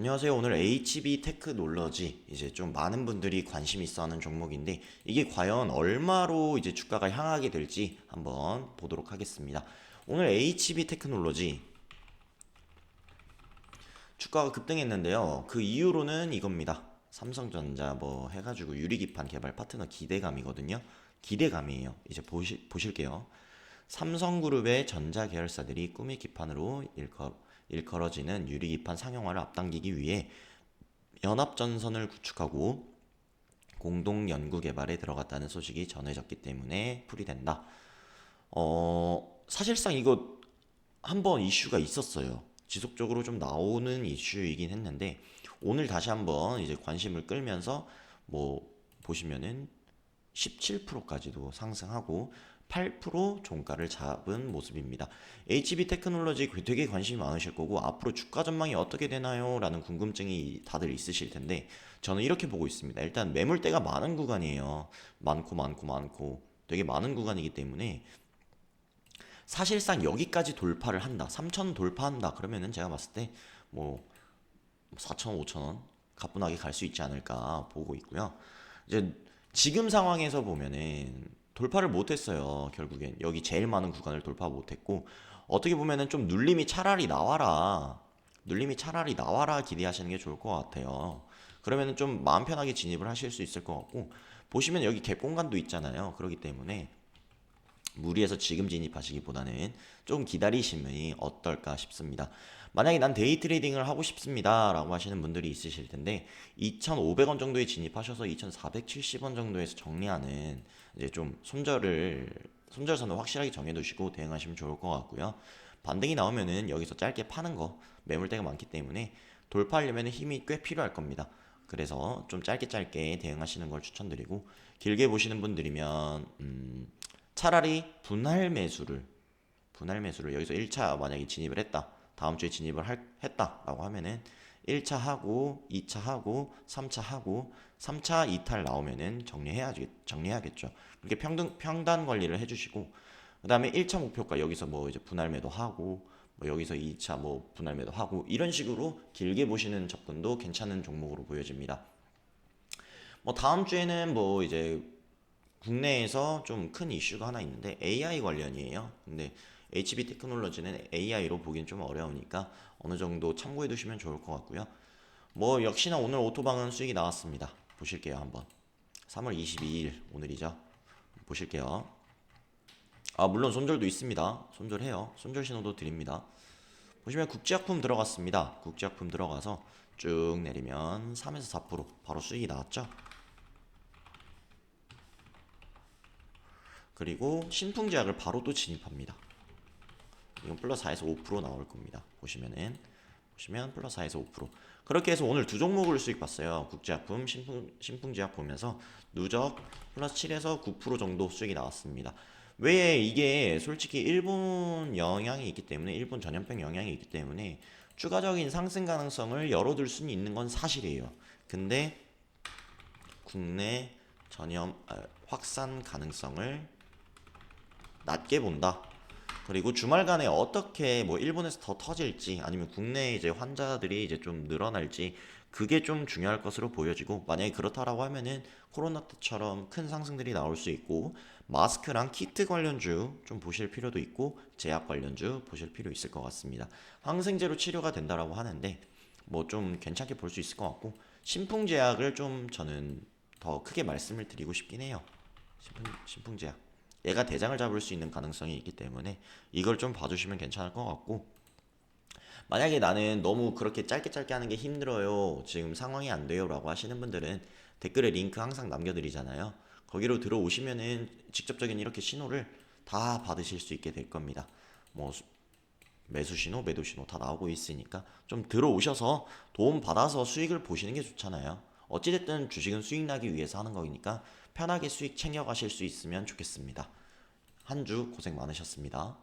안녕하세요. 오늘 HB 테크놀러지 이제 좀 많은 분들이 관심 있어 하는 종목인데 이게 과연 얼마로 이제 주가가 향하게 될지 한번 보도록 하겠습니다. 오늘 HB 테크놀러지 주가가 급등했는데요. 그 이유로는 이겁니다. 삼성전자 뭐 해가지고 유리기판 개발 파트너 기대감이거든요. 기대감이에요. 이제 보시, 보실게요. 삼성그룹의 전자 계열사들이 꿈의 기판으로 일컬, 일컬 어지는 유리기판 상용화를 앞당기기 위해 연합전선을 구축하고 공동 연구 개발에 들어갔다는 소식이 전해졌기 때문에 풀이된다. 어, 사실상 이거 한번 이슈가 있었어요. 지속적으로 좀 나오는 이슈이긴 했는데 오늘 다시 한번 이제 관심을 끌면서 뭐 보시면은 17%까지도 상승하고 8% 종가를 잡은 모습입니다. HB 테크놀로지 되게 관심이 많으실 거고 앞으로 주가 전망이 어떻게 되나요? 라는 궁금증이 다들 있으실 텐데 저는 이렇게 보고 있습니다. 일단 매물대가 많은 구간이에요. 많고 많고 많고 되게 많은 구간이기 때문에 사실상 여기까지 돌파를 한다. 3천 돌파한다. 그러면은 제가 봤을 때 뭐 4천, 5천 원 가뿐하게 갈 수 있지 않을까 보고 있고요. 이제 지금 상황에서 보면은 돌파를 못했어요. 결국엔 여기 제일 많은 구간을 돌파 못했고 어떻게 보면은 좀 눌림이 차라리 나와라. 눌림이 차라리 나와라 기대하시는 게 좋을 것 같아요. 그러면은 좀 마음 편하게 진입을 하실 수 있을 것 같고 보시면 여기 갭 공간도 있잖아요. 그렇기 때문에 무리해서 지금 진입하시기보다는 좀 기다리심이 어떨까 싶습니다. 만약에 난 데이 트레이딩을 하고 싶습니다. 라고 하시는 분들이 있으실 텐데 2,500원 정도에 진입하셔서 2,470원 정도에서 정리하는 이제 좀 손절을 손절선을 확실하게 정해 두시고 대응하시면 좋을 것 같고요. 반등이 나오면은 여기서 짧게 파는 거 매물대가 많기 때문에 돌파하려면 힘이 꽤 필요할 겁니다. 그래서 좀 짧게 짧게 대응하시는 걸 추천드리고 길게 보시는 분들이면 음, 차라리 분할 매수를 분할 매수를 여기서 1차 만약에 진입을 했다. 다음 주에 진입을 할, 했다라고 하면은 1차 하고 2차 하고 3차 하고 3차 이탈 나오면은 정리해야지 정리해야겠죠. 그렇게 평등 평단 관리를 해 주시고 그다음에 1차 목표가 여기서 뭐 이제 분할 매도 하고 뭐 여기서 2차 뭐 분할 매도 하고 이런 식으로 길게 보시는 접근도 괜찮은 종목으로 보여집니다. 뭐 다음 주에는 뭐 이제 국내에서 좀 큰 이슈가 하나 있는데 AI 관련이에요. 근데 HB 테크놀로지는 AI로 보기엔 좀 어려우니까 어느 정도 참고해 두시면 좋을 것 같고요. 뭐 역시나 오늘 오토방은 수익이 나왔습니다. 보실게요 한번. 3월 22일 오늘이죠. 보실게요. 아 물론 손절도 있습니다. 손절해요. 손절 신호도 드립니다. 보시면 국제약품 들어갔습니다. 국제약품 들어가서 쭉 내리면 3에서 4% 바로 수익이 나왔죠. 그리고 신풍 제약을 바로 또 진입합니다. 이건 플러스 4에서 5% 나올 겁니다. 보시면은 보시면 플러스 4에서 5% 그렇게 해서 오늘 두 종목을 수익 봤어요. 국제약품, 신풍, 신풍제약 보면서 누적 플러스 7에서 9% 정도 수익이 나왔습니다. 왜 이게 솔직히 일본 영향이 있기 때문에 일본 전염병 영향이 있기 때문에 추가적인 상승 가능성을 열어둘 수는 있는 건 사실이에요. 근데 국내 전염 아, 확산 가능성을 낮게 본다. 그리고 주말간에 어떻게 뭐 일본에서 더 터질지 아니면 국내 이제 환자들이 이제 좀 늘어날지 그게 좀 중요할 것으로 보여지고 만약에 그렇다라고 하면은 코로나 때처럼 큰 상승들이 나올 수 있고 마스크랑 키트 관련주 좀 보실 필요도 있고 제약 관련주 보실 필요 있을 것 같습니다. 항생제로 치료가 된다라고 하는데 뭐 좀 괜찮게 볼 수 있을 것 같고 신풍제약을 좀 저는 더 크게 말씀을 드리고 싶긴 해요. 신풍, 신풍제약. 얘가 대장을 잡을 수 있는 가능성이 있기 때문에 이걸 좀 봐주시면 괜찮을 것 같고 만약에 나는 너무 그렇게 짧게 짧게 하는 게 힘들어요 지금 상황이 안 돼요 라고 하시는 분들은 댓글에 링크 항상 남겨드리잖아요. 거기로 들어오시면은 직접적인 이렇게 신호를 다 받으실 수 있게 될 겁니다. 뭐 수- 매수 신호 매도 신호 다 나오고 있으니까 좀 들어오셔서 도움 받아서 수익을 보시는 게 좋잖아요 어찌됐든 주식은 수익 나기 위해서 하는 거니까 편하게 수익 챙겨 가실 수 있으면 좋겠습니다. 한 주 고생 많으셨습니다.